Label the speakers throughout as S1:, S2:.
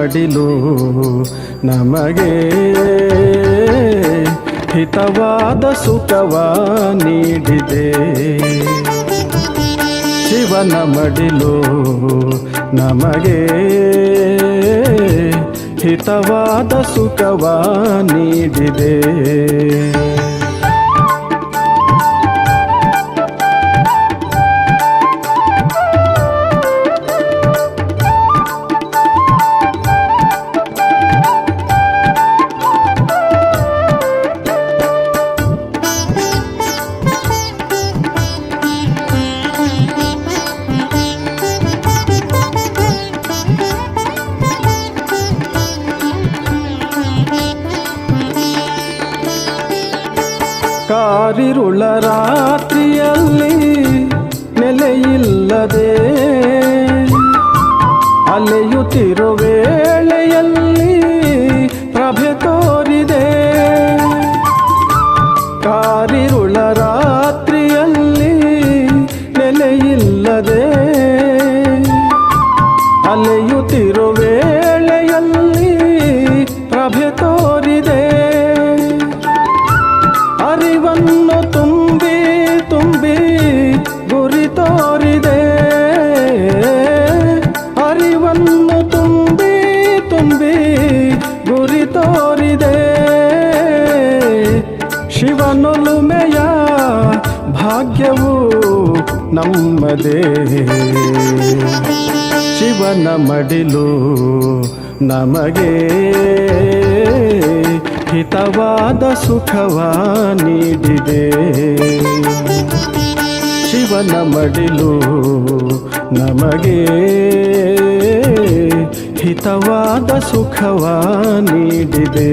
S1: ಮಡಿಲು. ನಮಗೆ ಹಿತವಾದ ಸುಖವ ನೀಡಿದೆ. ಶಿವನ ಮಡಿಲು ನಮಗೆ ಹಿತವಾದ ಸುಖವ ನೀಡಿದೆ. ತೋರಿದೆ ಅರಿವನ್ನು ತುಂಬಿ ತುಂಬಿ ಗುರಿ ತೋರಿದೆ. ಅರಿವನ್ನು ತುಂಬಿ ತುಂಬಿ ಗುರಿ ತೋರಿದೆ. ಶಿವನೊಲುಮೆಯ ಭಾಗ್ಯವು ನಮ್ಮದೇ ಶಿವನ ಮಡಿಲು ನಮಗೆ. ಹಿತವಾದ ಸುಖವ ನೀಡಿದೆ. ಶಿವನ ಮಡಿಲು ನಮಗೆ ಹಿತವಾದ ಸುಖವ ನೀಡಿದೆ.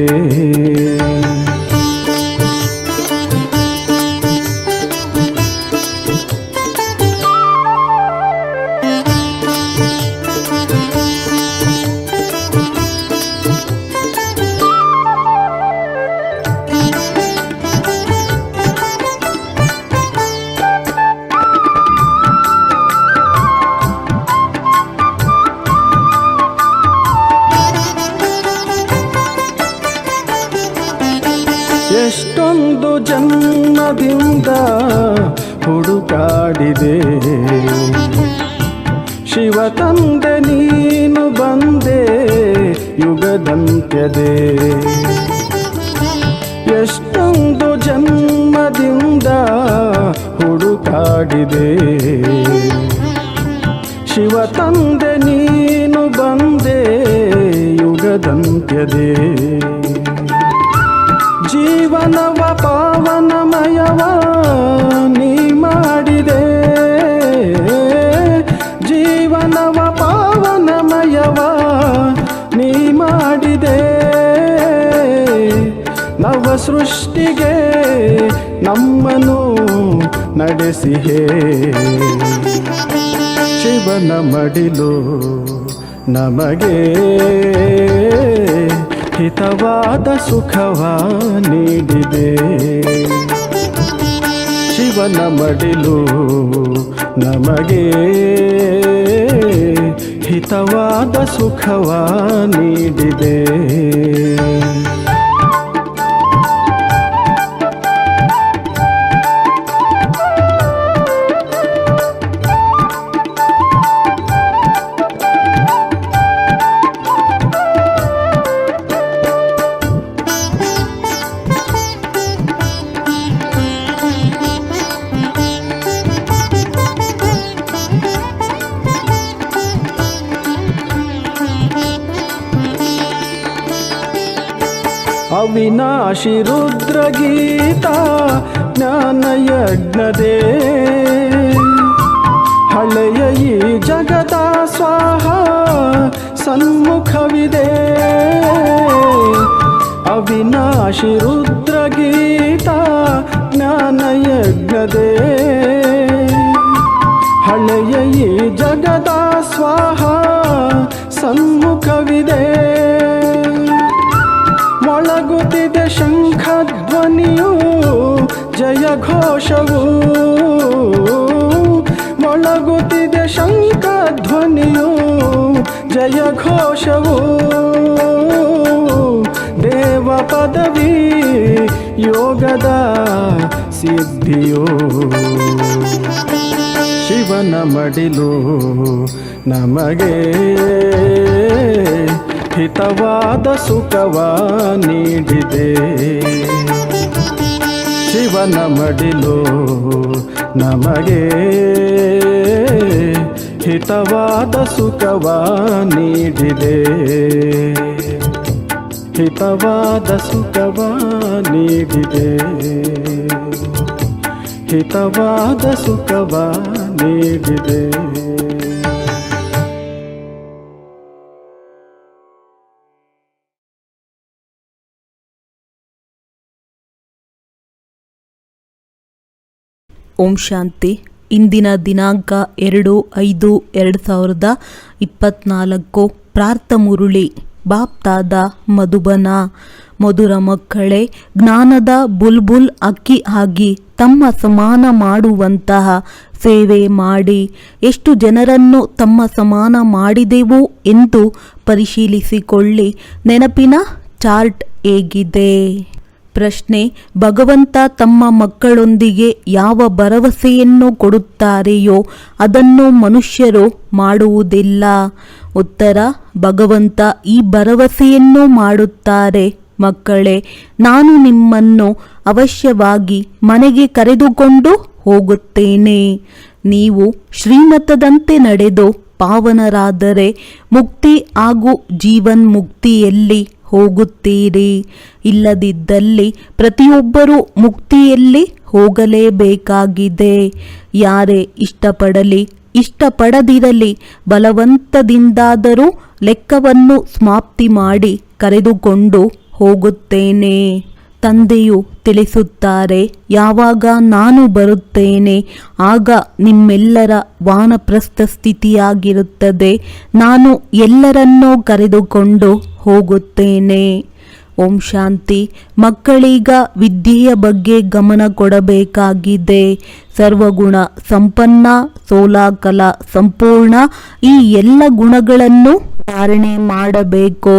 S1: ನಮ್ಮನು ನಡೆಸಿಹೇ ಶಿವನ ಮಡಿಲು ನಮಗೆ ಹಿತವಾದ ಸುಖವ ನೀಡಿದೆ. ಶಿವನ ಮಡಿಲು ನಮಗೆ ಹಿತವಾದ ಸುಖವ ನೀಡಿದೆ. ಅವಿನಾಶಿ ರುದ್ರಗೀತ ಜ್ಞಾನಯಜ್ಞದೇ. ಹಳೆಯ ಈ ಜಗದ ಸ್ವಾಹ ಸನ್ಮುಖವಿದೆ. ಅವಿನಾಶಿ ರುದ್ರಗೀತ ಜ್ಞಾನಯಜ್ಞದೇ. ಹಳೆಯ ಈ ಜಗದ ಸ್ವಾಹ ಸನ್ಮುಖವಿದೆ. ಮೊಳಗುತ್ತಿದೆ ಶಂಖಧ್ವನಿಯು, ಜಯ ಘೋಷವು. ಮೊಳಗುತ್ತಿದೆ ಶಂಖಧ್ವನಿಯು, ಜಯ ಘೋಷವು. ದೇವ ಪದವಿ ಯೋಗದ ಸಿದ್ಧಿಯೋ. ಶಿವನ ಮಡಿಲು ನಮಗೆ ಹಿತವಾದ ಸುಖವ ನೀಡಿದೆ. ಶಿವನ ಮಡಿಲು ನಮಗೆ ಹಿತವಾದ ಸುಖವ ನೀಡಿದೆ. ಹಿತವಾದ ಸುಖವ ನೀಡಿದೆ. ಹಿತವಾದ ಸುಖವ ನೀಡಿದೆ.
S2: ಓಂ ಶಾಂತಿ. ಇಂದಿನ ದಿನಾಂಕ ಎರಡು ಐದು ಎರಡು ಸಾವಿರದ ಇಪ್ಪತ್ನಾಲ್ಕು. ಪ್ರಾರ್ಥ ಮುರುಳಿ, ಬಾಪ್ತಾದ ಮಧುಬನ. ಮಧುರ ಮಕ್ಕಳೇ, ಜ್ಞಾನದ ಬುಲ್ಬುಲ್ ಅಕ್ಕಿ ಆಗಿ ತಮ್ಮ ಸಮಾನ ಮಾಡುವಂತಹ ಸೇವೆ ಮಾಡಿ. ಎಷ್ಟು ಜನರನ್ನು ತಮ್ಮ ಸಮಾನ ಮಾಡಿದೆವು ಎಂದು ಪರಿಶೀಲಿಸಿಕೊಳ್ಳಿ. ನೆನಪಿನ ಚಾರ್ಟ್ ಹೇಗಿದೆ. ಪ್ರಶ್ನೆ, ಭಗವಂತ ತಮ್ಮ ಮಕ್ಕಳೊಂದಿಗೆ ಯಾವ ಭರವಸೆಯನ್ನು ಕೊಡುತ್ತಾರೆಯೋ ಅದನ್ನು ಮನುಷ್ಯರು ಮಾಡುವುದಿಲ್ಲ. ಉತ್ತರ, ಭಗವಂತ ಈ ಭರವಸೆಯನ್ನು ಮಾಡುತ್ತಾರೆ. ಮಕ್ಕಳೇ, ನಾನು ನಿಮ್ಮನ್ನು ಅವಶ್ಯವಾಗಿ ಮನೆಗೆ ಕರೆದುಕೊಂಡು ಹೋಗುತ್ತೇನೆ. ನೀವು ಶ್ರೀಮತದಂತೆ ನಡೆದು ಪಾವನರಾದರೆ ಮುಕ್ತಿ ಹಾಗೂ ಜೀವನ್ಮುಕ್ತಿಯಲ್ಲಿ ಹೋಗುತ್ತೀರಿ. ಇಲ್ಲದಿದ್ದಲ್ಲಿ ಪ್ರತಿಯೊಬ್ಬರೂ ಮುಕ್ತಿಯಲ್ಲಿ ಹೋಗಲೇಬೇಕಾಗಿದೆ. ಯಾರೇ ಇಷ್ಟಪಡಲಿ, ಇಷ್ಟಪಡದಿರಲಿ, ಬಲವಂತದಿಂದಾದರೂ ಲೆಕ್ಕವನ್ನು ಸಮಾಪ್ತಿ ಮಾಡಿ ಕರೆದುಕೊಂಡು ಹೋಗುತ್ತೇನೆ. ತಂದೆಯು ತಿಳಿಸುತ್ತಾರೆ, ಯಾವಾಗ ನಾನು ಬರುತ್ತೇನೆ, ಆಗ ನಿಮ್ಮೆಲ್ಲರ ವಾನಪ್ರಸ್ಥ ಸ್ಥಿತಿಯಾಗಿರುತ್ತದೆ. ನಾನು ಎಲ್ಲರನ್ನೂ ಕರೆದುಕೊಂಡು ಹೋಗುತ್ತೇನೆ. ಓಂ ಶಾಂತಿ. ಮಕ್ಕಳೀಗ ವಿದ್ಯೆಯ ಬಗ್ಗೆ ಗಮನ ಕೊಡಬೇಕಾಗಿದೆ. ಸರ್ವಗುಣ ಸಂಪನ್ನ, ಸೋಲಾಕಲ ಸಂಪೂರ್ಣ ಈ ಎಲ್ಲ ಗುಣಗಳನ್ನು ಧಾರಣೆ ಮಾಡಬೇಕು.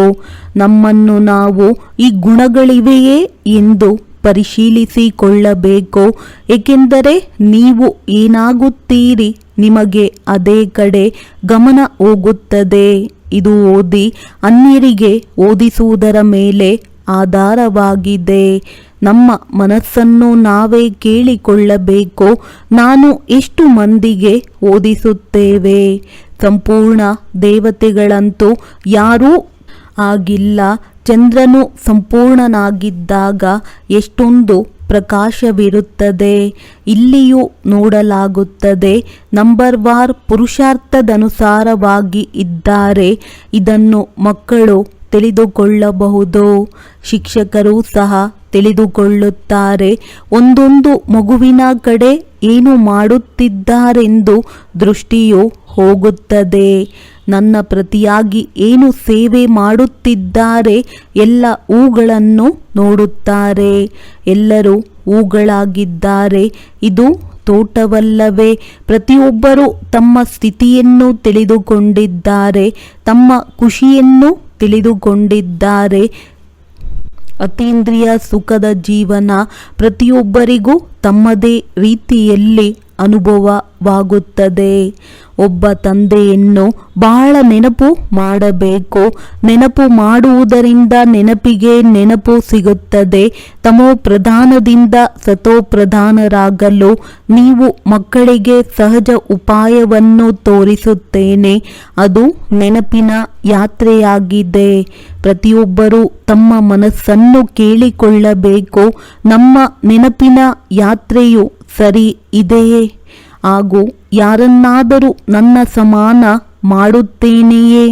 S2: ನಮ್ಮನ್ನು ನಾವು ಈ ಗುಣಗಳಿವೆಯೇ ಎಂದು ಪರಿಶೀಲಿಸಿಕೊಳ್ಳಬೇಕು. ಏಕೆಂದರೆ ನೀವು ಏನಾಗುತ್ತೀರಿ ನಿಮಗೆ ಅದೇ ಕಡೆ ಗಮನ ಹೋಗುತ್ತದೆ. ಇದು ಓದಿ ಅನ್ಯರಿಗೆ ಓದಿಸುವುದರ ಮೇಲೆ ಆಧಾರವಾಗಿದೆ. ನಮ್ಮ ಮನಸ್ಸನ್ನು ನಾವೇ ಕೇಳಿಕೊಳ್ಳಬೇಕು? ನಾನು ಎಷ್ಟು ಮಂದಿಗೆ ಓದಿಸುತ್ತೇವೆ? ಸಂಪೂರ್ಣ ದೇವತೆಗಳಂತೂ ಯಾರೂ ಆಗಿಲ್ಲ. ಚಂದ್ರನು ಸಂಪೂರ್ಣನಾಗಿದ್ದಾಗ ಎಷ್ಟೊಂದು ಪ್ರಕಾಶವಿರುತ್ತದೆ ಇಲ್ಲಿಯೂ ನೋಡಲಾಗುತ್ತದೆ. ನಂಬರ್ ವಾರ್ ಪುರುಷಾರ್ಥದನುಸಾರವಾಗಿ ಇದ್ದಾರೆ. ಇದನ್ನು ಮಕ್ಕಳು ತಿಳಿದುಕೊಳ್ಳಬಹುದು. ಶಿಕ್ಷಕರು ಸಹ ತಿಳಿದುಕೊಳ್ಳುತ್ತಾರೆ. ಒಂದೊಂದು ಮಗುವಿನ ಕಡೆ ಏನು ಮಾಡುತ್ತಿದ್ದಾರೆಂದು ದೃಷ್ಟಿಯು ಹೋಗುತ್ತದೆ. ನನ್ನ ಪ್ರತಿಯಾಗಿ ಏನು ಸೇವೆ ಮಾಡುತ್ತಿದ್ದಾರೆ ಎಲ್ಲ ಹೂಗಳನ್ನು ನೋಡುತ್ತಾರೆ. ಎಲ್ಲರೂ ಹೂಗಳಾಗಿದ್ದಾರೆ. ಇದು ತೋಟವಲ್ಲವೇ. ಪ್ರತಿಯೊಬ್ಬರೂ ತಮ್ಮ ಸ್ಥಿತಿಯನ್ನು ತಿಳಿದುಕೊಂಡಿದ್ದಾರೆ. ತಮ್ಮ ಖುಷಿಯನ್ನು ತಿಳಿದುಕೊಂಡಿದ್ದಾರೆ. ಅತೀಂದ್ರಿಯ ಸುಖದ ಜೀವನ ಪ್ರತಿಯೊಬ್ಬರಿಗೂ ತಮ್ಮದೇ ರೀತಿಯಲ್ಲಿ ಅನುಭವವಾಗುತ್ತದೆ. ಒಬ್ಬ ತಂದೆಯನ್ನು ಬಹಳ ನೆನಪು ಮಾಡಬೇಕು. ನೆನಪು ಮಾಡುವುದರಿಂದ ನೆನಪಿಗೆ ನೆನಪು ಸಿಗುತ್ತದೆ. ತಮೋ ಪ್ರಧಾನದಿಂದ ಸತೋ ಪ್ರಧಾನರಾಗಲು ನೀವು ಮಕ್ಕಳಿಗೆ ಸಹಜ ಉಪಾಯವನ್ನು ತೋರಿಸುತ್ತೇನೆ. ಅದು ನೆನಪಿನ ಯಾತ್ರೆಯಾಗಿದೆ. ಪ್ರತಿಯೊಬ್ಬರೂ ತಮ್ಮ ಮನಸ್ಸನ್ನು ಕೇಳಿಕೊಳ್ಳಬೇಕು. ನಮ್ಮ ನೆನಪಿನ ಯಾತ್ರೆಯು ಸರಿ ಇದೆಯೇ? ಹಾಗೂ ಯಾರನ್ನಾದರೂ ನನ್ನ ಸಮಾನ ಮಾಡುತ್ತೇನೆಯೇ?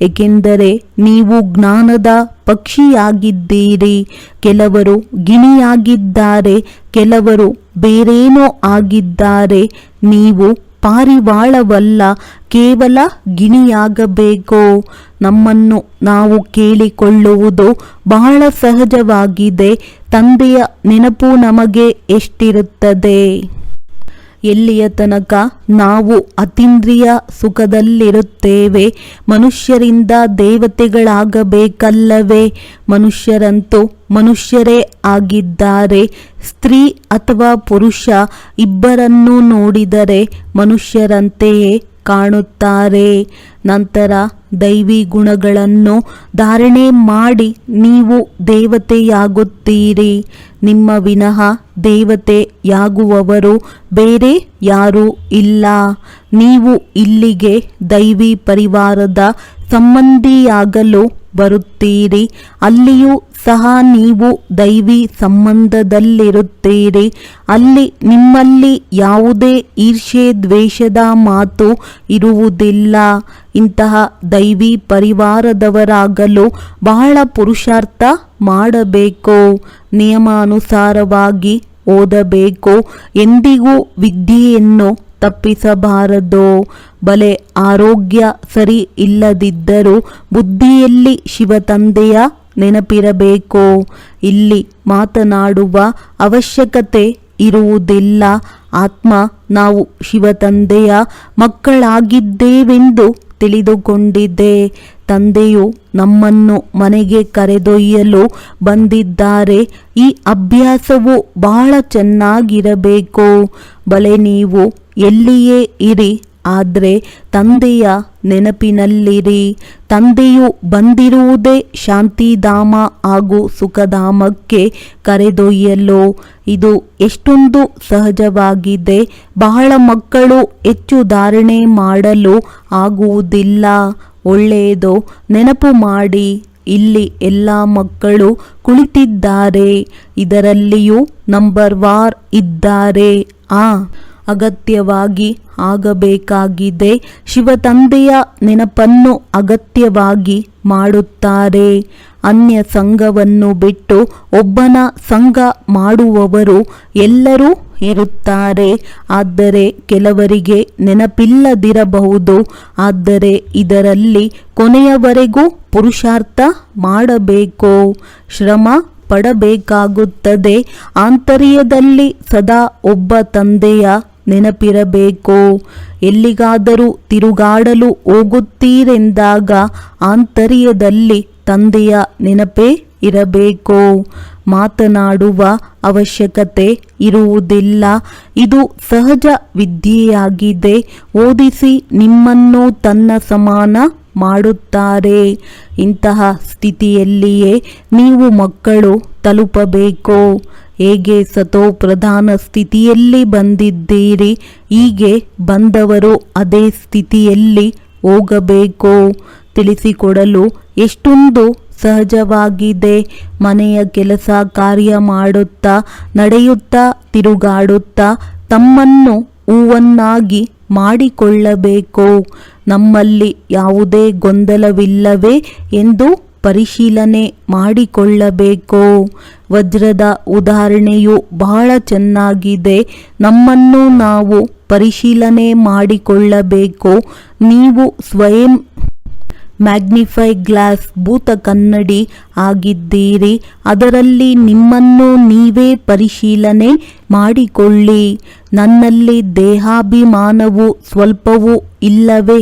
S2: ಏಕೆಂದರೆ ನೀವು ಜ್ಞಾನದ ಪಕ್ಷಿಯಾಗಿದ್ದೀರಿ. ಕೆಲವರು ಗಿಣಿಯಾಗಿದ್ದಾರೆ, ಕೆಲವರು ಬೇರೇನೋ ಆಗಿದ್ದಾರೆ. ನೀವು ಪಾರಿವಾಳವಲ್ಲ, ಕೇವಲ ಗಿಣಿಯಾಗಬೇಕು? ನಮ್ಮನ್ನು ನಾವು ಕೇಳಿಕೊಳ್ಳುವುದು ಬಹಳ ಸಹಜವಾಗಿದೆ. ತಂದೆಯ ನೆನಪು ನಮಗೆ ಎಷ್ಟಿರುತ್ತದೆ? ಎಲ್ಲಿಯ ತನಕ ನಾವು ಅತೀಂದ್ರಿಯ ಸುಖದಲ್ಲಿರುತ್ತೇವೆ? ಮನುಷ್ಯರಿಂದ ದೇವತೆಗಳಾಗಬೇಕಲ್ಲವೇ? ಮನುಷ್ಯರಂತೂ ಮನುಷ್ಯರೇ ಆಗಿದ್ದಾರೆ. ಸ್ತ್ರೀ ಅಥವಾ ಪುರುಷ ಇಬ್ಬರನ್ನು ನೋಡಿದರೆ ಮನುಷ್ಯರಂತೆಯೇ ಕಾಣುತ್ತಾರೆ. ನಂತರ ದೈವಿ ಗುಣಗಳನ್ನು ಧಾರಣೆ ಮಾಡಿ ನೀವು ದೇವತೆಯಾಗುತ್ತೀರಿ. ನಿಮ್ಮ ವಿನಃ ದೇವತೆಯಾಗುವವರು ಬೇರೆ ಯಾರೂ ಇಲ್ಲ. ನೀವು ಇಲ್ಲಿಗೆ ದೈವಿ ಪರಿವಾರದ ಸಂಬಂಧಿಯಾಗಲು ಬರುತ್ತೀರಿ. ಅಲ್ಲಿಯೂ ಸಹ ನೀವು ದೈವಿ ಸಂಬಂಧದಲ್ಲಿರುತ್ತೀರಿ. ಅಲ್ಲಿ ನಿಮ್ಮಲ್ಲಿ ಯಾವುದೇ ಈರ್ಷೆ ದ್ವೇಷದ ಮಾತು ಇರುವುದಿಲ್ಲ. ಇಂತಹ ದೈವಿ ಪರಿವಾರದವರಾಗಲು ಬಹಳ ಪುರುಷಾರ್ಥ ಮಾಡಬೇಕು. ನಿಯಮಾನುಸಾರವಾಗಿ ಓದಬೇಕು. ಎಂದಿಗೂ ವಿದ್ಯೆಯನ್ನು ತಪ್ಪಿಸಬಾರದು. ಬಲೆ ಆರೋಗ್ಯ ಸರಿ ಇಲ್ಲದಿದ್ದರೂ ಬುದ್ಧಿಯಲ್ಲಿ ಶಿವತಂದೆಯ ನೆನಪಿರಬೇಕು. ಇಲ್ಲಿ ಮಾತನಾಡುವ ಅವಶ್ಯಕತೆ ಇರುವುದಿಲ್ಲ. ಆತ್ಮ, ನಾವು ಶಿವತಂದೆಯ ಮಕ್ಕಳಾಗಿದ್ದೇವೆಂದು ತಿಳಿದುಕೊಂಡಿದ್ದೆ ತಂದೆಯು ನಮ್ಮನ್ನು ಮನೆಗೆ ಕರೆದೊಯ್ಯಲು ಬಂದಿದ್ದಾರೆ. ಈ ಅಭ್ಯಾಸವು ಬಹಳ ಚೆನ್ನಾಗಿರಬೇಕು. ಬಲೆ, ನೀವು ಎಲ್ಲಿಯೇ ಇರಿ ಆದರೆ ತಂದೆಯ ನೆನಪಿನಲ್ಲಿರಿ. ತಂದೆಯು ಬಂದಿರುವುದೇ ಶಾಂತಿಧಾಮ ಹಾಗೂ ಸುಖಧಾಮಕ್ಕೆ ಕರೆದೊಯ್ಯಲು. ಇದು ಎಷ್ಟೊಂದು ಸಹಜವಾಗಿದೆ. ಬಹಳ ಮಕ್ಕಳು ಹೆಚ್ಚು ಧಾರಣೆ ಮಾಡಲು ಆಗುವುದಿಲ್ಲ. ಒಳ್ಳೆಯದು, ನೆನಪು ಮಾಡಿ. ಇಲ್ಲಿ ಎಲ್ಲ ಮಕ್ಕಳು ಕುಳಿತಿದ್ದಾರೆ. ಇದರಲ್ಲಿಯೂ ನಂಬರ್ ವಾರ್ ಇದ್ದಾರೆ. ಆ ಅಗತ್ಯವಾಗಿ ಆಗಬೇಕಾಗಿದೆ. ಶಿವತಂದೆಯ ನೆನಪನ್ನು ಅಗತ್ಯವಾಗಿ ಮಾಡುತ್ತಾರೆ. ಅನ್ಯ ಸಂಘವನ್ನು ಬಿಟ್ಟು ಒಬ್ಬನ ಸಂಘ ಮಾಡುವವರು ಎಲ್ಲರೂ ಇರುತ್ತಾರೆ. ಆದರೆ ಕೆಲವರಿಗೆ ನೆನಪಿಲ್ಲದಿರಬಹುದು. ಆದರೆ ಇದರಲ್ಲಿ ಕೊನೆಯವರೆಗೂ ಪುರುಷಾರ್ಥ ಮಾಡಬೇಕು. ಶ್ರಮ ಪಡಬೇಕಾಗುತ್ತದೆ. ಆಂತರ್ಯದಲ್ಲಿ ಸದಾ ಒಬ್ಬ ತಂದೆಯ ನೆನಪಿರಬೇಕು? ಎಲ್ಲಿಗಾದರೂ ತಿರುಗಾಡಲು ಹೋಗುತ್ತೀರೆಂದಾಗ ಆಂತರ್ಯದಲ್ಲಿ ತಂದೆಯ ನೆನಪೇ ಇರಬೇಕು? ಮಾತನಾಡುವ ಅವಶ್ಯಕತೆ ಇರುವುದಿಲ್ಲ. ಇದು ಸಹಜ ವಿದ್ಯೆಯಾಗಿದೆ. ಓದಿಸಿ ನಿಮ್ಮನ್ನು ತನ್ನ ಸಮಾನ ಮಾಡುತ್ತಾರೆ. ಇಂತಹ ಸ್ಥಿತಿಯಲ್ಲಿಯೇ ನೀವು ಮಕ್ಕಳು ತಲುಪಬೇಕು? ಹೇಗೆ ಸತೋ ಪ್ರಧಾನ ಸ್ಥಿತಿಯಲ್ಲಿ ಬಂದಿದ್ದೀರಿ? ಹೀಗೆ ಬಂದವರು ಅದೇ ಸ್ಥಿತಿಯಲ್ಲಿ ಹೋಗಬೇಕು? ತಿಳಿಸಿಕೊಡಲು ಎಷ್ಟೊಂದು ಸಹಜವಾಗಿದೆ. ಮನೆಯ ಕೆಲಸ ಕಾರ್ಯ ಮಾಡುತ್ತಾ, ನಡೆಯುತ್ತಾ, ತಿರುಗಾಡುತ್ತಾ, ತಮ್ಮನ್ನು ಹೂವನ್ನಾಗಿ ಮಾಡಿಕೊಳ್ಳಬೇಕು? ನಮ್ಮಲ್ಲಿ ಯಾವುದೇ ಗೊಂದಲವಿಲ್ಲವೇ ಎಂದು ಪರಿಶೀಲನೆ ಮಾಡಿಕೊಳ್ಳಬೇಕು? ವಜ್ರದ ಉದಾಹರಣೆಯು ಬಹಳ ಚೆನ್ನಾಗಿದೆ. ನಮ್ಮನ್ನು ನಾವು ಪರಿಶೀಲನೆ ಮಾಡಿಕೊಳ್ಳಬೇಕು? ನೀವು ಸ್ವಯಂ ಮ್ಯಾಗ್ನಿಫೈ ಗ್ಲಾಸ್ ಭೂತ ಕನ್ನಡಿ ಆಗಿದ್ದೀರಿ. ಅದರಲ್ಲಿ ನಿಮ್ಮನ್ನು ನೀವೇ ಪರಿಶೀಲನೆ ಮಾಡಿಕೊಳ್ಳಿ. ನನ್ನಲ್ಲಿ ದೇಹಾಭಿಮಾನವು ಸ್ವಲ್ಪವೂ ಇಲ್ಲವೇ?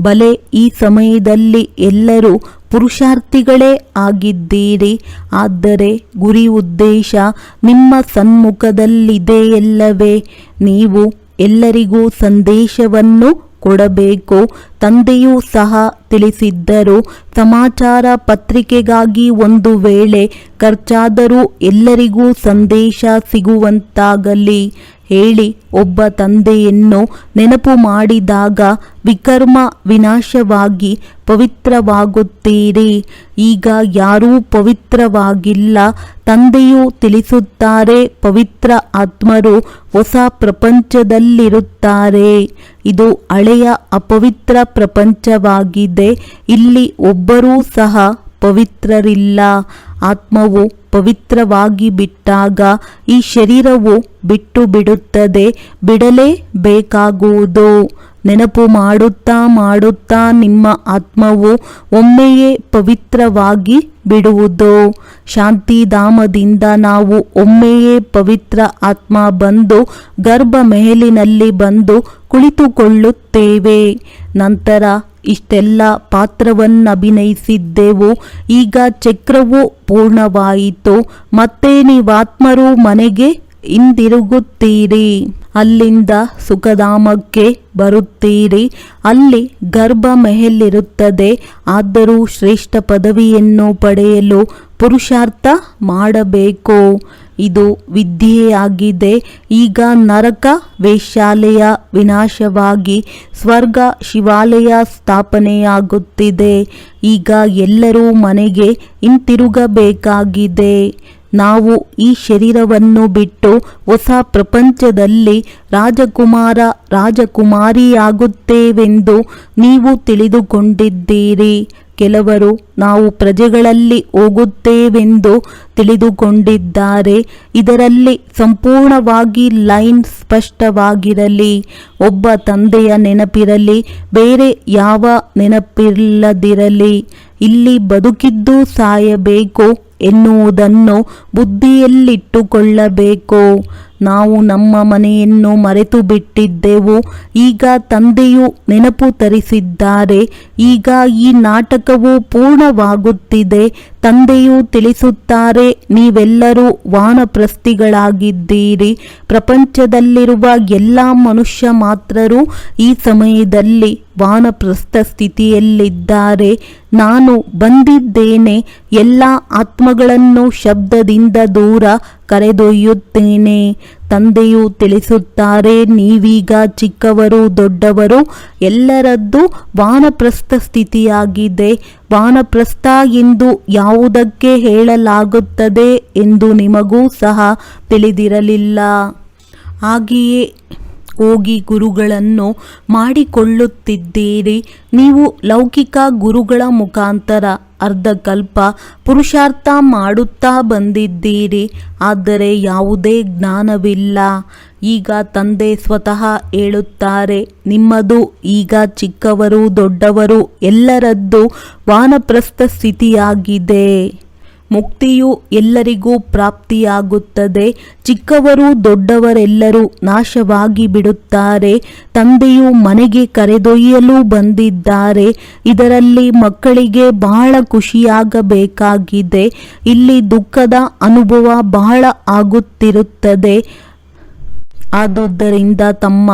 S2: ಬಲೆ ಈ ಸಮಯದಲ್ಲಿ ಎಲ್ಲರೂ ಪುರುಷಾರ್ಥಿಗಳೇ ಆಗಿದ್ದೀರಿ. ಆದರೆ ಗುರಿ ಉದ್ದೇಶ ನಿಮ್ಮ ಸನ್ಮುಖದಲ್ಲಿದೆಯಲ್ಲವೇ ನೀವು ಎಲ್ಲರಿಗೂ ಸಂದೇಶವನ್ನು ಕೊಡಬೇಕು. ತಂದೆಯೂ ಸಹ ತಿಳಿಸಿದ್ದರು. ಸಮಾಚಾರ ಪತ್ರಿಕೆಗಾಗಿ ಒಂದು ವೇಳೆ ಖರ್ಚಾದರೂ ಎಲ್ಲರಿಗೂ ಸಂದೇಶ ಸಿಗುವಂತಾಗಲಿ. ಹೇಳಿ, ಒಬ್ಬ ತಂದೆಯನ್ನು ನೆನಪು ಮಾಡಿದಾಗ ವಿಕರ್ಮ ವಿನಾಶವಾಗಿ ಪವಿತ್ರವಾಗುತ್ತೀರಿ. ಈಗ ಯಾರೂ ಪವಿತ್ರವಾಗಿಲ್ಲ. ತಂದೆಯು ತಿಳಿಸುತ್ತಾರೆ, ಪವಿತ್ರ ಆತ್ಮರು ಹೊಸ ಪ್ರಪಂಚದಲ್ಲಿರುತ್ತಾರೆ. ಇದು ಹಳೆಯ ಅಪವಿತ್ರ ಪ್ರಪಂಚವಾಗಿದೆ. ಇಲ್ಲಿ ಒಬ್ಬರೂ ಸಹ ಪವಿತ್ರರಿಲ್ಲ. ಆತ್ಮವು ಪವಿತ್ರವಾಗಿ ಬಿಟ್ಟಾಗ ಈ ಶರೀರವು ಬಿಟ್ಟು ಬಿಡುತ್ತದೆ ಬಿಡಲೇ ಬೇಕಾಗುವುದು. ನೆನಪು ಮಾಡುತ್ತಾ ಮಾಡುತ್ತಾ ನಿಮ್ಮ ಆತ್ಮವು ಒಮ್ಮೆಯೇ ಪವಿತ್ರವಾಗಿ ಬಿಡುವುದು. ಶಾಂತಿಧಾಮದಿಂದ ನಾವು ಒಮ್ಮೆಯೇ ಪವಿತ್ರ ಆತ್ಮ ಬಂದು, ಗರ್ಭ ಮೇಲಿನಲ್ಲಿ ಬಂದು ಕುಳಿತುಕೊಳ್ಳುತ್ತೇವೆ. ನಂತರ ಇಷ್ಟೆಲ್ಲ ಪಾತ್ರವನ್ನಭಿನಯಿಸಿದ್ದೆವು. ಈಗ ಚಕ್ರವು ಪೂರ್ಣವಾಯಿತು. ಮತ್ತೆ ನೀವಾತ್ಮರು ಮನೆಗೆ ಹಿಂದಿರುಗುತ್ತೀರಿ. ಅಲ್ಲಿಂದ ಸುಖಧಾಮಕ್ಕೆ ಬರುತ್ತೀರಿ. ಅಲ್ಲಿ ಗರ್ಭ ಮೆಹಲಿರುತ್ತದೆ ಆದರೂ ಶ್ರೇಷ್ಠ ಪದವಿಯನ್ನು ಪಡೆಯಲು ಪುರುಷಾರ್ಥ ಮಾಡಬೇಕು? ಇದು ವಿದ್ಯೆಯಾಗಿದೆ. ಈಗ ನರಕ ವೇಶ್ಯಾಲಯ ವಿನಾಶವಾಗಿ ಸ್ವರ್ಗ ಶಿವಾಲಯ ಸ್ಥಾಪನೆಯಾಗುತ್ತಿದೆ. ಈಗ ಎಲ್ಲರೂ ಮನೆಗೆ ಹಿಂತಿರುಗಬೇಕಾಗಿದೆ. ನಾವು ಈ ಶರೀರವನ್ನು ಬಿಟ್ಟು ಹೊಸ ಪ್ರಪಂಚದಲ್ಲಿ ರಾಜಕುಮಾರ, ರಾಜಕುಮಾರಿಯಾಗುತ್ತೇವೆಂದು ನೀವು ತಿಳಿದುಕೊಂಡಿದ್ದೀರಿ. ಕೆಲವರು ನಾವು ಪ್ರಜೆಗಳಲ್ಲಿ ಹೋಗುತ್ತೇವೆಂದು ತಿಳಿದುಕೊಂಡಿದ್ದಾರೆ. ಇದರಲ್ಲಿ ಸಂಪೂರ್ಣವಾಗಿ ಲೈನ್ ಸ್ಪಷ್ಟವಾಗಿರಲಿ. ಒಬ್ಬ ತಂದೆಯ ನೆನಪಿರಲಿ, ಬೇರೆ ಯಾವ ನೆನಪಿಲ್ಲದಿರಲಿ. ಇಲ್ಲಿ ಬದುಕಿದ್ದು ಸಾಯಬೇಕು. ಎನ್ನುವುದನ್ನು ಬುದ್ಧಿಯಲ್ಲಿಟ್ಟುಕೊಳ್ಳಬೇಕು. ನಾವು ನಮ್ಮ ಮನೆಯನ್ನು ಮರೆತು ಬಿಟ್ಟಿದ್ದೆವು ಈಗ ತಂದೆಯು ನೆನಪು ತರಿಸಿದ್ದಾರೆ. ಈಗ ಈ ನಾಟಕವು ಪೂರ್ಣವಾಗುತ್ತಿದೆ. ತಂದೆಯು ತಿಳಿಸುತ್ತಾರೆ, ನೀವೆಲ್ಲರೂ ವಾನಪ್ರಸ್ಥಿಗಳಾಗಿದ್ದೀರಿ. ಪ್ರಪಂಚದಲ್ಲಿರುವ ಎಲ್ಲ ಮನುಷ್ಯ ಮಾತ್ರರು ಈ ಸಮಯದಲ್ಲಿ ವಾನಪ್ರಸ್ಥ ಸ್ಥಿತಿಯಲ್ಲಿದ್ದಾರೆ. ನಾನು ಬಂದಿದ್ದೇನೆ. ಎಲ್ಲ ಆತ್ಮಗಳನ್ನು ಶಬ್ದದಿಂದ ದೂರ ಕರೆದೊಯ್ಯುತ್ತೇನೆ. ತಂದೆಯು ತಿಳಿಸುತ್ತಾರೆ, ನೀವೀಗ ಚಿಕ್ಕವರು, ದೊಡ್ಡವರು, ಎಲ್ಲರದ್ದು ವಾನಪ್ರಸ್ಥ ಸ್ಥಿತಿಯಾಗಿದೆ. ವಾನಪ್ರಸ್ಥ ಎಂದು ಯಾವುದಕ್ಕೆ ಹೇಳಲಾಗುತ್ತದೆ ಎಂದು ನಿಮಗೂ ಸಹ ತಿಳಿದಿರಲಿಲ್ಲ. ಹಾಗೆಯೇ ಹೋಗಿ ಗುರುಗಳನ್ನು ಮಾಡಿಕೊಳ್ಳುತ್ತಿದ್ದೀರಿ. ನೀವು ಲೌಕಿಕ ಗುರುಗಳ ಮುಖಾಂತರ ಅರ್ಧಕಲ್ಪ ಪುರುಷಾರ್ಥ ಮಾಡುತ್ತಾ ಬಂದಿದ್ದೀರಿ, ಆದರೆ ಯಾವುದೇ ಜ್ಞಾನವಿಲ್ಲ. ಈಗ ತಂದೆ ಸ್ವತಃ ಹೇಳುತ್ತಾರೆ, ನಿಮ್ಮದು ಈಗ ಚಿಕ್ಕವರು ದೊಡ್ಡವರು ಎಲ್ಲರದ್ದು ವಾನಪ್ರಸ್ಥ ಸ್ಥಿತಿಯಾಗಿದೆ. ಮುಕ್ತಿಯು ಎಲ್ಲರಿಗೂ ಪ್ರಾಪ್ತಿಯಾಗುತ್ತದೆ. ಚಿಕ್ಕವರು ದೊಡ್ಡವರೆಲ್ಲರೂ ನಾಶವಾಗಿ ಬಿಡುತ್ತಾರೆ. ತಂದೆಯು ಮನೆಗೆ ಕರೆದೊಯ್ಯಲು ಬಂದಿದ್ದಾರೆ. ಇದರಲ್ಲಿ ಮಕ್ಕಳಿಗೆ ಬಹಳ ಖುಷಿಯಾಗಬೇಕಾಗಿದೆ. ಇಲ್ಲಿ ದುಃಖದ ಅನುಭವ ಬಹಳ ಆಗುತ್ತಿರುತ್ತದೆ. ಆದುದರಿಂದ ತಮ್ಮ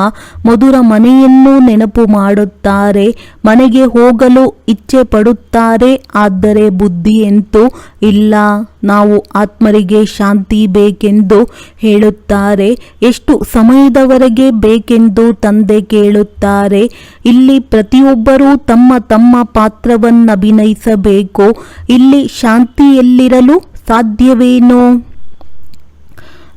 S2: ಮಧುರ ಮನೆಯನ್ನು ನೆನಪು ಮಾಡುತ್ತಾರೆ, ಮನೆಗೆ ಹೋಗಲು ಇಚ್ಛೆ ಪಡುತ್ತಾರೆ, ಆದರೆ ಬುದ್ಧಿಯಂತೂ ಇಲ್ಲ. ನಾವು ಆತ್ಮರಿಗೆ ಶಾಂತಿ ಬೇಕೆಂದು ಹೇಳುತ್ತಾರೆ, ಎಷ್ಟು ಸಮಯದವರೆಗೆ ಬೇಕೆಂದು ತಂದೆ ಕೇಳುತ್ತಾರೆ. ಇಲ್ಲಿ ಪ್ರತಿಯೊಬ್ಬರೂ ತಮ್ಮ ತಮ್ಮ ಪಾತ್ರವನ್ನಭಿನಯಿಸಬೇಕು. ಇಲ್ಲಿ ಶಾಂತಿಯಲ್ಲಿರಲು ಸಾಧ್ಯವೇನೋ?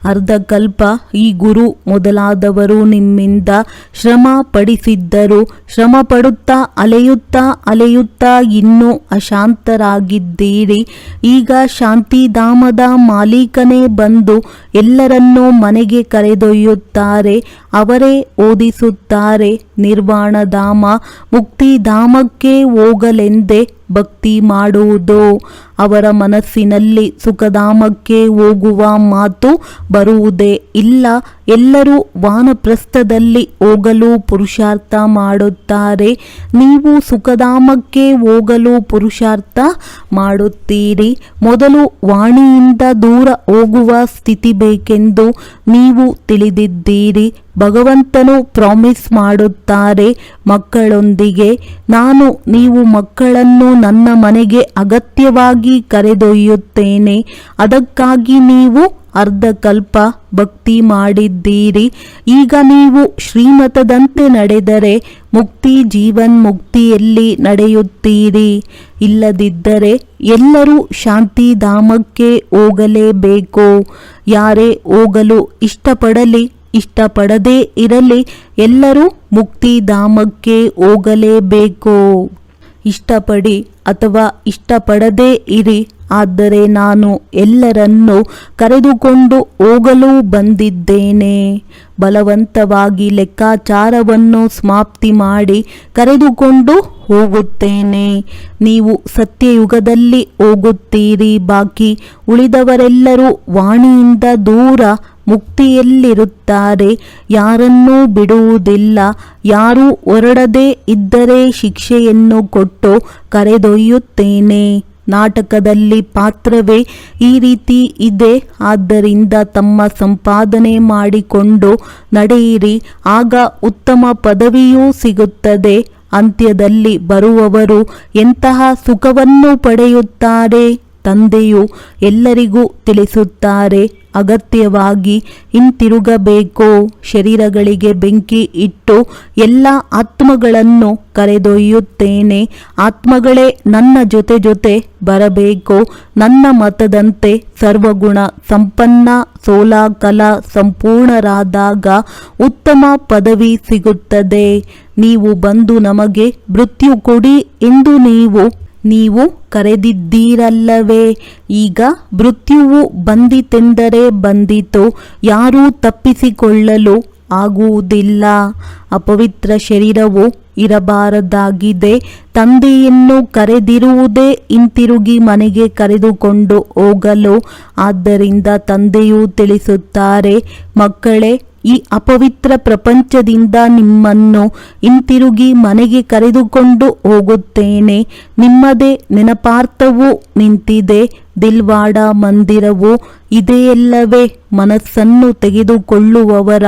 S2: ಅರ್ಧಕಲ್ಪ. ಈ ಗುರು ಮೊದಲಾದವರು ನಿಮ್ಮಿಂದ ಶ್ರಮ ಪಡಿಸಿದ್ದರು. ಶ್ರಮ ಪಡುತ್ತಾ, ಅಲೆಯುತ್ತಾ ಅಲೆಯುತ್ತಾ ಇನ್ನೂ ಅಶಾಂತರಾಗಿದ್ದೀರಿ. ಈಗ ಶಾಂತಿಧಾಮದ ಮಾಲೀಕನೇ ಬಂದು ಎಲ್ಲರನ್ನೂ ಮನೆಗೆ ಕರೆದೊಯ್ಯುತ್ತಾರೆ. ಅವರೇ ಓದಿಸುತ್ತಾರೆ. ನಿರ್ವಾಣಧಾಮ ಮುಕ್ತಿಧಾಮಕ್ಕೆ ಹೋಗಲೆಂದೇ ಭಕ್ತಿ ಮಾಡುವುದೋ ಅವರ ಮನಸ್ಸಿನಲ್ಲಿ ಸುಖಧಾಮಕ್ಕೆ ಹೋಗುವ ಮಾತು ಬರುವುದೇ ಇಲ್ಲ. ಎಲ್ಲರೂ ವಾನಪ್ರಸ್ಥದಲ್ಲಿ ಹೋಗಲು ಪುರುಷಾರ್ಥ ಮಾಡುತ್ತಾರೆ. ನೀವು ಸುಖಧಾಮಕ್ಕೆ ಹೋಗಲು ಪುರುಷಾರ್ಥ ಮಾಡುತ್ತೀರಿ. ಮೊದಲು ವಾಣಿಯಿಂದ ದೂರ ಹೋಗುವ ಸ್ಥಿತಿ ಬೇಕೆಂದು ನೀವು ತಿಳಿದಿದ್ದೀರಿ. ಭಗವಂತನು ಪ್ರಾಮಿಸ್ ಮಾಡುತ್ತಾರೆ ಮಕ್ಕಳೊಂದಿಗೆ, ನಾನು ನೀವು ಮಕ್ಕಳನ್ನು ನನ್ನ ಮನೆಗೆ ಅಗತ್ಯವಾಗಿ ಕರೆದೊಯ್ಯುತ್ತೇನೆ. ಅದಕ್ಕಾಗಿ ನೀವು ಅರ್ಧಕಲ್ಪ ಭಕ್ತಿ ಮಾಡಿದ್ದೀರಿ. ಈಗ ನೀವು ಶ್ರೀಮತದಂತೆ ನಡೆದರೆ ಮುಕ್ತಿ ಜೀವನ್ ಮುಕ್ತಿಯಲ್ಲಿ ನಡೆಯುತ್ತೀರಿ. ಇಲ್ಲದಿದ್ದರೆ ಎಲ್ಲರೂ ಶಾಂತಿಧಾಮಕ್ಕೆ ಹೋಗಲೇಬೇಕು. ಯಾರೇ ಹೋಗಲು ಇಷ್ಟಪಡಲಿ, ಇಷ್ಟಪಡದೇ ಇರಲಿ, ಎಲ್ಲರೂ ಮುಕ್ತಿಧಾಮಕ್ಕೆ ಹೋಗಲೇಬೇಕು. ಇಷ್ಟಪಡಿ ಅಥವಾ ಇಷ್ಟಪಡದೇ ಇರಿ. ಆದರೆ ನಾನು ಎಲ್ಲರನ್ನೂ ಕರೆದುಕೊಂಡು ಹೋಗಲು ಬಂದಿದ್ದೇನೆ. ಬಲವಂತವಾಗಿ ಲೆಕ್ಕಾಚಾರವನ್ನು ಸಮಾಪ್ತಿ ಮಾಡಿ ಕರೆದುಕೊಂಡು ಹೋಗುತ್ತೇನೆ. ನೀವು ಸತ್ಯಯುಗದಲ್ಲಿ ಹೋಗುತ್ತೀರಿ. ಬಾಕಿ ಉಳಿದವರೆಲ್ಲರೂ ವಾಣಿಯಿಂದ ದೂರ ಮುಕ್ತಿಯಲ್ಲಿರುತ್ತಾರೆ. ಯಾರನ್ನೂ ಬಿಡುವುದಿಲ್ಲ. ಯಾರೂ ಹೊರಡದೇ ಇದ್ದರೆ ಶಿಕ್ಷೆಯನ್ನು ಕೊಟ್ಟು ಕರೆದೊಯ್ಯುತ್ತೇನೆ. ನಾಟಕದಲ್ಲಿ ಪಾತ್ರವೇ ಈ ರೀತಿ ಇದೆ. ಆದ್ದರಿಂದ ತಮ್ಮ ಸಂಪಾದನೆ ಮಾಡಿಕೊಂಡು ನಡೆಯಿರಿ. ಆಗ ಉತ್ತಮ ಪದವಿಯೂ ಸಿಗುತ್ತದೆ. ಅಂತ್ಯದಲ್ಲಿ ಬರುವವರು ಎಂತಹ ಸುಖವನ್ನು ಪಡೆಯುತ್ತಾರೆ? ತಂದೆಯು ಎಲ್ಲರಿಗೂ ತಿಳಿಸುತ್ತಾರೆ, ಅಗತ್ಯವಾಗಿ ಹಿಂತಿರುಗಬೇಕು. ಶರೀರಗಳಿಗೆ ಬೆಂಕಿ ಇಟ್ಟು ಎಲ್ಲ ಆತ್ಮಗಳನ್ನು ಕರೆದೊಯ್ಯುತ್ತೇನೆ. ಆತ್ಮಗಳೇ ನನ್ನ ಜೊತೆ ಜೊತೆ ಬರಬೇಕು. ನನ್ನ ಮತದಂತೆ ಸರ್ವಗುಣ ಸಂಪನ್ನ ಸೋಲಾಕಲ ಸಂಪೂರ್ಣರಾದಾಗ ಉತ್ತಮ ಪದವಿ ಸಿಗುತ್ತದೆ. ನೀವು ಬಂದು ನಮಗೆ ಮೃತ್ಯು ಕೊಡಿ ಎಂದು ನೀವು ನೀವು ಕರೆದಿದ್ದೀರಲ್ಲವೇ? ಈಗ ಮೃತ್ಯುವು ಬಂದಿತೆಂದರೆ ಬಂದಿತು, ಯಾರೂ ತಪ್ಪಿಸಿಕೊಳ್ಳಲು ಆಗುವುದಿಲ್ಲ. ಅಪವಿತ್ರ ಶರೀರವು ಇರಬಾರದಾಗಿದೆ, ತಂದೆಯನ್ನು ಕರೆದಿರುವುದೇ ಹಿಂತಿರುಗಿ ಮನೆಗೆ ಕರೆದುಕೊಂಡು ಹೋಗಲು. ಆದ್ದರಿಂದ ತಂದೆಯು ತಿಳಿಸುತ್ತಾರೆ, ಮಕ್ಕಳೇ ಈ ಅಪವಿತ್ರ ಪ್ರಪಂಚದಿಂದ ನಿಮ್ಮನ್ನು ಹಿಂತಿರುಗಿ ಮನೆಗೆ ಕರೆದುಕೊಂಡು ಹೋಗುತ್ತೇನೆ. ನಿಮ್ಮದೇ ನೆನಪಾರ್ಥವೂ ನಿಂತಿದೆ. ದಿಲ್ವಾಡ ಮಂದಿರವು ಇದೆಯಲ್ಲವೇ ಮನಸ್ಸನ್ನು ತೆಗೆದುಕೊಳ್ಳುವವರ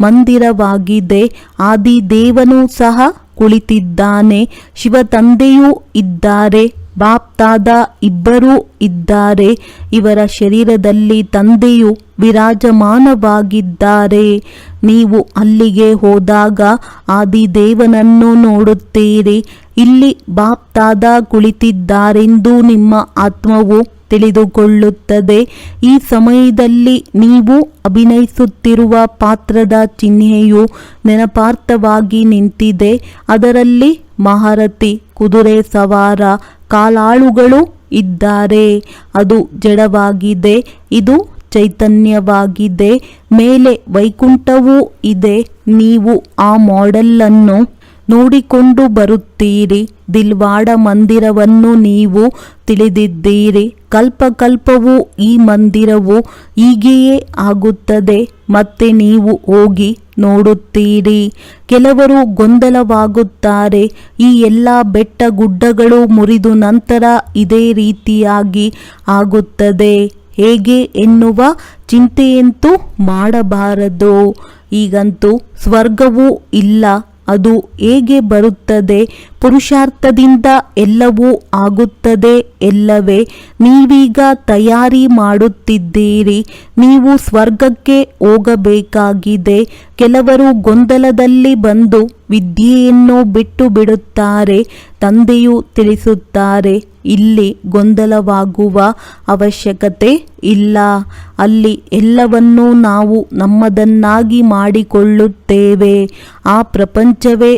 S2: ಮಂದಿರವಾಗಿದೆ. ಆದಿದೇವನೂ ಸಹ ಕುಳಿತಿದ್ದಾನೆ. ಶಿವ ತಂದೆಯೂ ಇದ್ದಾರೆ. ಬಾಪ್ತಾದ ಇಬ್ಬರೂ ಇದ್ದಾರೆ. ಇವರ ಶರೀರದಲ್ಲಿ ತಂದೆಯು ವಿರಾಜಮಾನವಾಗಿದ್ದಾರೆ. ನೀವು ಅಲ್ಲಿಗೆ ಹೋದಾಗ ಆದಿದೇವನನ್ನು ನೋಡುತ್ತೀರಿ. ಇಲ್ಲಿ ಬಾಪ್ತಾದ ಕುಳಿತಿದ್ದಾರೆಂದು ನಿಮ್ಮ ಆತ್ಮವು ತಿಳಿದುಕೊಳ್ಳುತ್ತದೆ. ಈ ಸಮಯದಲ್ಲಿ ನೀವು ಅಭಿನಯಿಸುತ್ತಿರುವ ಪಾತ್ರದ ಚಿಹ್ನೆಯು ನೆನಪಾರ್ಥವಾಗಿ ನಿಂತಿದೆ. ಅದರಲ್ಲಿ ಮಹಾರಥಿ, ಕುದುರೆ ಸವಾರ, ಕಾಲಾಳುಗಳು ಇದ್ದಾರೆ. ಅದು ಜಡವಾಗಿದೆ. ಇದು ಚೈತನ್ಯವಾಗಿದೆ. ಮೇಲೆ ವೈಕುಂಠವೂ ಇದೆ. ನೀವು ಆ ಮಾಡೆಲ್ಲನ್ನು ನೋಡಿಕೊಂಡು ಬರುತ್ತೀರಿ. ದಿಲ್ವಾಡ ಮಂದಿರವನ್ನು ನೀವು ತಿಳಿದಿದ್ದೀರಿ. ಕಲ್ಪಕಲ್ಪವೂ ಈ ಮಂದಿರವು ಹೀಗೆಯೇ ಆಗುತ್ತದೆ. ಮತ್ತೆ ನೀವು ಹೋಗಿ ನೋಡುತ್ತೀರಿ. ಕೆಲವರು ಗೊಂದಲವಾಗುತ್ತಾರೆ. ಈ ಎಲ್ಲ ಬೆಟ್ಟ ಗುಡ್ಡಗಳು ಮುರಿದು ನಂತರ ಇದೇ ರೀತಿಯಾಗಿ ಆಗುತ್ತದೆ. ಹೇಗೆ ಎನ್ನುವ ಚಿಂತೆಯಂತೂ ಮಾಡಬಾರದು. ಈಗಂತೂ ಸ್ವರ್ಗವೂ ಇಲ್ಲ. ಅದು ಹೇಗೆ ಬರುತ್ತದೆ? ಪುರುಷಾರ್ಥದಿಂದ ಎಲ್ಲವೂ ಆಗುತ್ತದೆ ಎಲ್ಲವೇ? ನೀವೀಗ ತಯಾರಿ ಮಾಡುತ್ತಿದ್ದೀರಿ, ನೀವು ಸ್ವರ್ಗಕ್ಕೆ ಹೋಗಬೇಕಾಗಿದೆ. ಕೆಲವರು ಗೊಂದಲದಲ್ಲಿ ಬಂದು ವಿದ್ಯೆಯನ್ನು ಬಿಟ್ಟು ಬಿಡುತ್ತಾರೆ ತಂದೆಯು ತಿಳಿಸುತ್ತಾರೆ, ಇಲ್ಲಿ ಗೊಂದಲವಾಗುವ ಅವಶ್ಯಕತೆ ಇಲ್ಲ. ಅಲ್ಲಿ ಎಲ್ಲವನ್ನೂ ನಾವು ನಮ್ಮದನ್ನಾಗಿ ಮಾಡಿಕೊಳ್ಳುತ್ತೇವೆ. ಆ ಪ್ರಪಂಚವೇ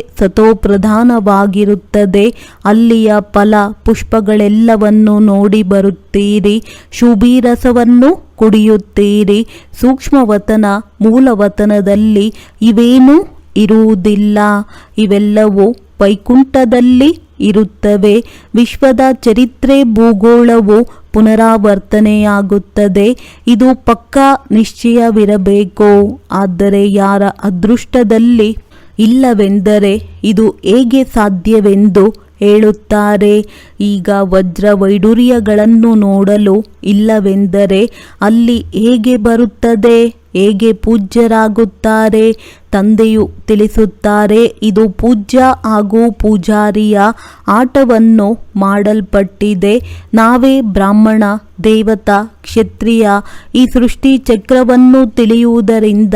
S2: ಸತೋಪ್ರಧಾನವಾಗಿರುತ್ತದೆ ಅಲ್ಲಿಯ ಫಲ ಪುಷ್ಪಗಳೆಲ್ಲವನ್ನು ನೋಡಿ ಬರುತ್ತೀರಿ. ಶುಭೀರಸವನ್ನು ಕುಡಿಯುತ್ತೀರಿ. ಸೂಕ್ಷ್ಮವತನ ಮೂಲವತನದಲ್ಲಿ ಇವೇನೂ ಇರುವುದಿಲ್ಲ. ಇವೆಲ್ಲವೂ ವೈಕುಂಠದಲ್ಲಿ ಇರುತ್ತವೆ. ವಿಶ್ವದ ಚರಿತ್ರೆ ಭೂಗೋಳವು ಪುನರಾವರ್ತನೆಯಾಗುತ್ತದೆ. ಇದು ಪಕ್ಕಾ ನಿಶ್ಚಯವಿರಬೇಕು. ಆದರೆ ಯಾರ ಅದೃಷ್ಟದಲ್ಲಿ ಇಲ್ಲವೆಂದರೆ ಇದು ಹೇಗೆ ಸಾಧ್ಯವೆಂದು ಹೇಳುತ್ತಾರೆ. ಈಗ ವಜ್ರ ವೈಡೂರ್ಯಗಳನ್ನು ನೋಡಲು ಇಲ್ಲವೆಂದರೆ ಅಲ್ಲಿ ಹೇಗೆ ಬರುತ್ತದೆ? ಹೇಗೆ ಪೂಜ್ಯರಾಗುತ್ತಾರೆ? ತಂದೆಯು ತಿಳಿಸುತ್ತಾರೆ, ಇದು ಪೂಜ್ಯ ಹಾಗೂ ಪೂಜಾರಿಯ ಆಟವನ್ನು ಮಾಡಲ್ಪಟ್ಟಿದೆ. ನಾವೇ ಬ್ರಾಹ್ಮಣ, ದೇವತಾ, ಕ್ಷತ್ರಿಯ ಈ ಸೃಷ್ಟಿ ಚಕ್ರವನ್ನು ತಿಳಿಯುವುದರಿಂದ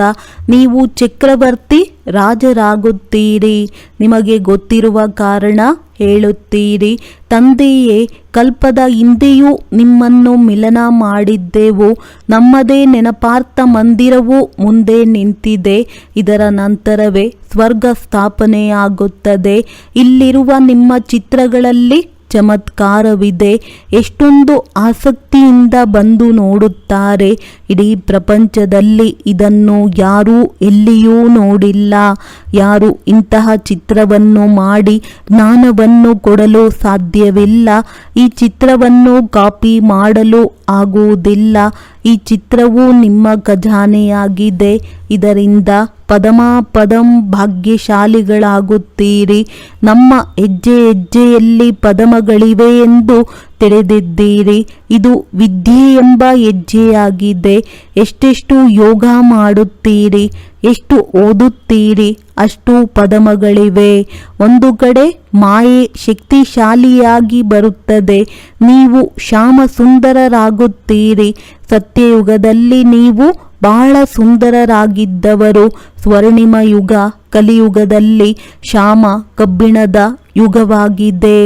S2: ನೀವು ಚಕ್ರವರ್ತಿ ರಾಜರಾಗುತ್ತೀರಿ. ನಿಮಗೆ ಗೊತ್ತಿರುವ ಕಾರಣ ಹೇಳುತ್ತೀರಿ. ತಂದೆಯೇ, ಕಲ್ಪದ ಹಿಂದೆಯೂ ನಿಮ್ಮನ್ನು ಮಿಲನ ಮಾಡಿದ್ದೆವು. ನಮ್ಮದೇ ನೆನಪಾರ್ಥ ಮಂದಿರವು ಮುಂದೆ ನಿಂತಿದೆ. ಇದರ ನಂತರವೇ ಸ್ವರ್ಗ ಸ್ಥಾಪನೆಯಾಗುತ್ತದೆ. ಇಲ್ಲಿರುವ ನಿಮ್ಮ ಚಿತ್ರಗಳಲ್ಲಿ ಚಮತ್ಕಾರವಿದೆ. ಎಷ್ಟೊಂದು ಆಸಕ್ತಿಯಿಂದ ಬಂದು ನೋಡುತ್ತಾರೆ. ಇಡೀ ಪ್ರಪಂಚದಲ್ಲಿ ಇದನ್ನು ಯಾರೂ ಎಲ್ಲಿಯೂ ನೋಡಿಲ್ಲ. ಯಾರು ಇಂತಹ ಚಿತ್ರವನ್ನು ಮಾಡಿ ಜ್ಞಾನವನ್ನು ಕೊಡಲು ಸಾಧ್ಯವಿಲ್ಲ. ಈ ಚಿತ್ರವನ್ನು ಕಾಪಿ ಮಾಡಲು ಆಗುವುದಿಲ್ಲ. ಈ ಚಿತ್ರವು ನಿಮ್ಮ ಖಜಾನೆಯಾಗಿದೆ. ಇದರಿಂದ ಪದಮಾ ಪದಂ ಭಾಗ್ಯಶಾಲಿಗಳಾಗುತ್ತೀರಿ. ನಮ್ಮ ಹೆಜ್ಜೆ ಹೆಜ್ಜೆಯಲ್ಲಿ ಪದಮಗಳಿವೆ ಎಂದು ತಿಳಿದಿದ್ದೀರಿ. ಇದು ವಿದ್ಯೆ ಎಂಬ ಹೆಜ್ಜೆಯಾಗಿದೆ. ಎಷ್ಟೆಷ್ಟು ಯೋಗ ಮಾಡುತ್ತೀರಿ, ಎಷ್ಟು ಓದುತ್ತೀರಿ, ಅಷ್ಟು ಪದಮಗಳಿವೆ. ಒಂದು ಕಡೆ ಮಾಯೆ ಶಕ್ತಿಶಾಲಿಯಾಗಿ ಬರುತ್ತದೆ. ನೀವು ಶ್ಯಾಮ ಸುಂದರರಾಗುತ್ತೀರಿ ಸತ್ಯಯುಗದಲ್ಲಿ ನೀವು ಬಹಳ ಸುಂದರರಾಗಿದ್ದವರು ಸ್ವರ್ಣಿಮ ಯುಗ, ಕಲಿಯುಗದಲ್ಲಿ ಶ್ಯಾಮ ಕಬ್ಬಿಣದ ಯುಗವಾಗಿದೆ.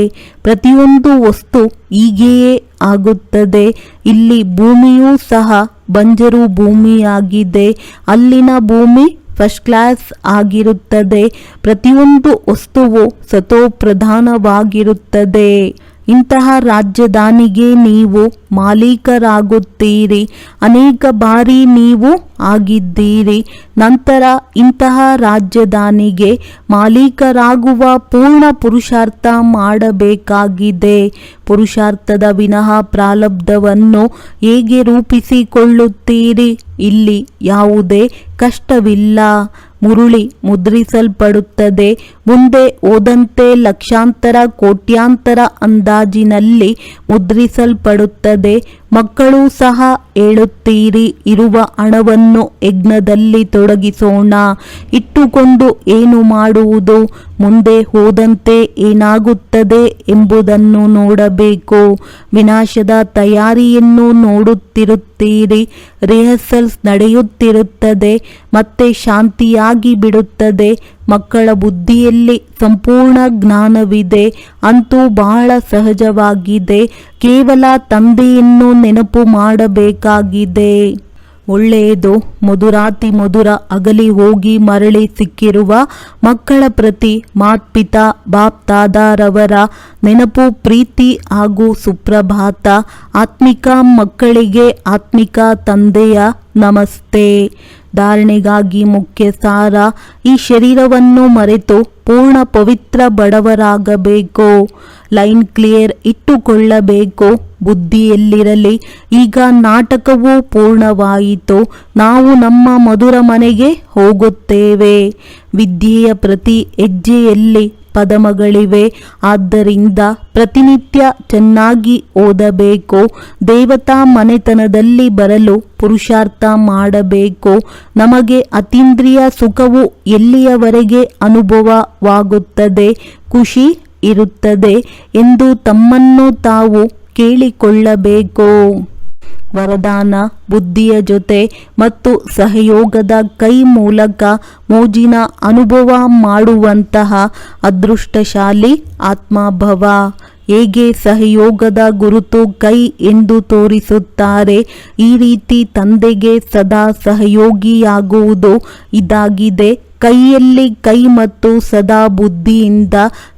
S2: ಪ್ರತಿಯೊಂದು ವಸ್ತು ಹೀಗೆಯೇ ಆಗುತ್ತದೆ. ಇಲ್ಲಿ ಭೂಮಿಯೂ ಸಹ ಬಂಜರು ಭೂಮಿಯಾಗಿದೆ. ಅಲ್ಲಿನ ಭೂಮಿ ಫಸ್ಟ್ ಕ್ಲಾಸ್ ಆಗಿರುತ್ತದೆ. ಪ್ರತಿಯೊಂದು ವಸ್ತುವು ಸತೋ ಪ್ರಧಾನವಾಗಿರುತ್ತದೆ ಇಂತಹ ರಾಜಧಾನಿಗೆ ನೀವು ಮಾಲೀಕರಾಗುತ್ತೀರಿ. ಅನೇಕ ಬಾರಿ ನೀವು ಆಗಿದ್ದೀರಿ. ನಂತರ ಇಂತಹ ರಾಜಧಾನಿಗೆ ಮಾಲೀಕರಾಗುವ ಪೂರ್ಣ ಪುರುಷಾರ್ಥ ಮಾಡಬೇಕಾಗಿದೆ. ಪುರುಷಾರ್ಥದ ವಿನಃ ಪ್ರಾರಬ್ಧವನ್ನು ಹೇಗೆ ರೂಪಿಸಿಕೊಳ್ಳುತ್ತೀರಿ? ಇಲ್ಲಿ ಯಾವುದೇ ಕಷ್ಟವಿಲ್ಲ. ಮುರುಳಿ ಮುದ್ರಿಸಲ್ಪಡುತ್ತದೆ. ಮುಂದೆ ಓದಂತೆ ಲಕ್ಷಾಂತರ ಕೋಟ್ಯಾಂತರ ಅಂದಾಜಿನಲ್ಲಿ ಮುದ್ರಿಸಲ್ಪಡುತ್ತದೆ. ಮಕ್ಕಳು ಸಹ ಹೇಳುತ್ತೀರಿ, ಇರುವ ಹಣವನ್ನು ಯಜ್ಞದಲ್ಲಿ ತೊಡಗಿಸೋಣ. ಇಟ್ಟುಕೊಂಡು ಏನು ಮಾಡುವುದು? ಮುಂದೆ ಹೋದಂತೆ ಏನಾಗುತ್ತದೆ ಎಂಬುದನ್ನು ನೋಡಬೇಕು. ವಿನಾಶದ ತಯಾರಿಯನ್ನು ನೋಡುತ್ತಿರುತ್ತೀರಿ, ರಿಹರ್ಸಲ್ಸ್ ನಡೆಯುತ್ತಿರುತ್ತದೆ, ಮತ್ತೆ ಶಾಂತಿಯಾಗಿ ಬಿಡುತ್ತದೆ. ಮಕ್ಕಳ ಬುದ್ಧಿಯಲ್ಲಿ ಸಂಪೂರ್ಣ ಜ್ಞಾನವಿದೆ, ಅಂತೂ ಬಹಳ ಸಹಜವಾಗಿದೆ. ಕೇವಲ ತಂದೆಯನ್ನು ನೆನಪು ಮಾಡಬೇಕಾಗಿದೆ. ಒಳ್ಳೆಯದು, ಮಧುರಾತಿ ಮಧುರ ಅಗಲಿ ಹೋಗಿ ಮರಳಿ ಸಿಕ್ಕಿರುವ ಮಕ್ಕಳ ಪ್ರತಿ ಮಾತ್ಪಿತಾ ಬಾಪ್ ತಾದಾರವರ ನೆನಪು ಪ್ರೀತಿ ಹಾಗೂ ಸುಪ್ರಭಾತ. ಆತ್ಮಿಕ ಮಕ್ಕಳಿಗೆ ಆತ್ಮಿಕ ತಂದೆಯ ನಮಸ್ತೆ. ಧಾರಣೆಗಾಗಿ ಮುಖ್ಯ ಸಾರ, ಈ ಶರೀರವನ್ನು ಮರೆತು ಪೂರ್ಣ ಪವಿತ್ರ ಬಡವರಾಗಬೇಕು. ಲೈನ್ ಕ್ಲಿಯರ್ ಇಟ್ಟುಕೊಳ್ಳಬೇಕು. ಬುದ್ಧಿಯಲ್ಲಿರಲಿ. ಈಗ ನಾಟಕವು ಪೂರ್ಣವಾಯಿತು. ನಾವು ನಮ್ಮ ಮಧುರ ಮನೆಗೆ ಹೋಗುತ್ತೇವೆ. ವಿದ್ಯೆಯ ಪ್ರತಿ ಹೆಜ್ಜೆಯಲ್ಲಿ ಪದಮಗಳಿವೆ. ಆದ್ದರಿಂದ ಪ್ರತಿನಿತ್ಯ ಚೆನ್ನಾಗಿ ಓದಬೇಕು, ದೇವತಾ ಮನೆತನದಲ್ಲಿ ಬರಲು ಪುರುಷಾರ್ಥ ಮಾಡಬೇಕು, ನಮಗೆ ಅತೀಂದ್ರಿಯ ಸುಖವು ಎಲ್ಲಿಯವರೆಗೆ ಅನುಭವವಾಗುತ್ತದೆ, ಖುಷಿ ಇರುತ್ತದೆ ಎಂದು ತಮ್ಮನ್ನು ತಾವು ಕೇಳಿಕೊಳ್ಳಬೇಕು. ವರದಾನ, ಬುದ್ಧಿಯ ಜೊತೆ ಮತ್ತು ಸಹಯೋಗದ ಕೈ ಮೂಲಕ ಮೋಜಿನ ಅನುಭವ ಮಾಡುವಂತಹ ಅದೃಷ್ಟಶಾಲಿ ಆತ್ಮಭವ. ಹೇಗೆ ಸಹಯೋಗದ ಗುರುತು ಕೈ ಎಂದು ತೋರಿಸುತ್ತಾರೆ, ಈ ರೀತಿ ತಂದೆಗೆ ಸದಾ ಸಹಯೋಗಿಯಾಗುವುದು ಇದಾಗಿದೆ. ಕೈಯಲ್ಲಿ ಕೈ ಮತ್ತು ಸದಾ ಬುದ್ಧಿಯಿಂದ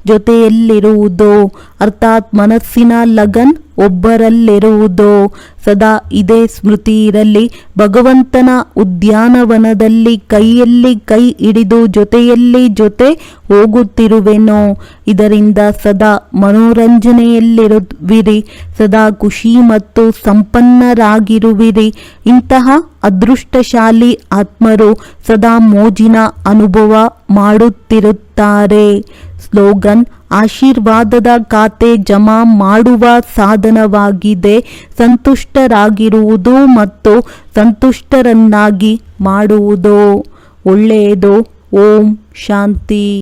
S2: ಜೊತೆಯಲ್ಲಿರುವುದು. ಅರ್ಥಾತ್ ಮನಸ್ಸಿನ ಲಗನ್ ಒಬ್ಬರಲ್ಲಿರುವುದು. ಸದಾ ಇದೇ ಸ್ಮೃತಿ ಇರಲಿ. ಭಗವಂತನ ಉದ್ಯಾನವನದಲ್ಲಿ ಕೈಯಲ್ಲಿ ಕೈ ಹಿಡಿದು ಜೊತೆಯಲ್ಲಿ ಜೊತೆ ಹೋಗುತ್ತಿರುವೆನೋ. ಇದರಿಂದ ಸದಾ ಮನೋರಂಜನೆಯಲ್ಲಿರುವಿರಿ. ಸದಾ ಖುಷಿ ಮತ್ತು ಸಂಪನ್ನರಾಗಿರುವಿರಿ. ಇಂತಹ ಅದೃಷ್ಟಶಾಲಿ ಆತ್ಮರು ಸದಾ ಮೋಜಿನ ಅನುಭವ ಮಾಡುತ್ತಿರುತ್ತಾರೆ. ಸ್ಲೋಗನ್, ಆಶೀರ್ವಾದದ ಖಾತೆ ಜಮಾ ಮಾಡುವ ಸಾಧನವಾಗಿದೆ. ಸಂತುಷ್ಟರಾಗಿರುವುದು ಮತ್ತು ಸಂತುಷ್ಟರನ್ನಾಗಿ ಮಾಡುವುದು. ಒಳ್ಳೆಯದು. ಓಂ ಶಾಂತಿ.